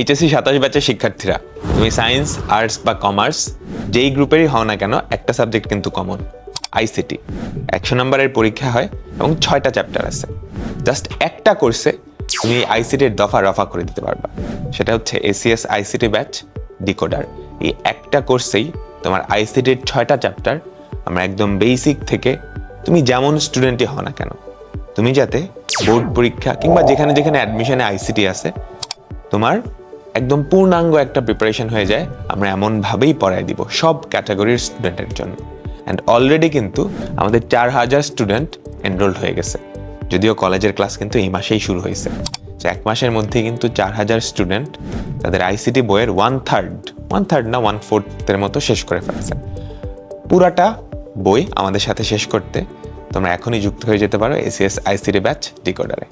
HSC সাতাশ ব্যাচের শিক্ষার্থীরা। তুমি সায়েন্স, আর্টস বা কমার্স, যেই গ্রুপেরই হও না কেন, একটা সাবজেক্ট কিন্তু কমন, আইসিটি। একশো নম্বরের পরীক্ষা হয় এবং ছয়টা চ্যাপ্টার আছে। জাস্ট একটা কোর্সে তুমি আইসিটির দফা রফা করে দিতে পারবা। সেটা হচ্ছে এসিএস আইসিটি ব্যাচ, ডিকোডার। এই একটা কোর্সেই তোমার আইসিটির ছয়টা চ্যাপ্টার আমরা একদম বেসিক থেকে তুমি যেমন স্টুডেন্টই হও না কেন, তুমি যাতে বোর্ড পরীক্ষা কিংবা যেখানে যেখানে অ্যাডমিশনে আইসিটি আছে, তোমার একদম পূর্ণাঙ্গ একটা প্রিপারেশন হয়ে যায়, আমরা এমনভাবেই পড়াই দিব সব ক্যাটাগরির স্টুডেন্টের জন্য। অ্যান্ড অলরেডি কিন্তু আমাদের চার হাজার স্টুডেন্ট এনরোল্ড হয়ে গেছে। যদিও কলেজের ক্লাস কিন্তু এই মাসেই শুরু হয়েছে। এক মাসের মধ্যে কিন্তু চার হাজার স্টুডেন্ট তাদের আইসিটি বইয়ের ওয়ান থার্ড ওয়ান থার্ড না ওয়ান ফোর্থের মতো শেষ করে ফেলছে। পুরাটা বই আমাদের সাথে শেষ করতে তোমরা এখনই যুক্ত হয়ে যেতে পারো এসিএস আইসিটি ব্যাচ ডিকোডারে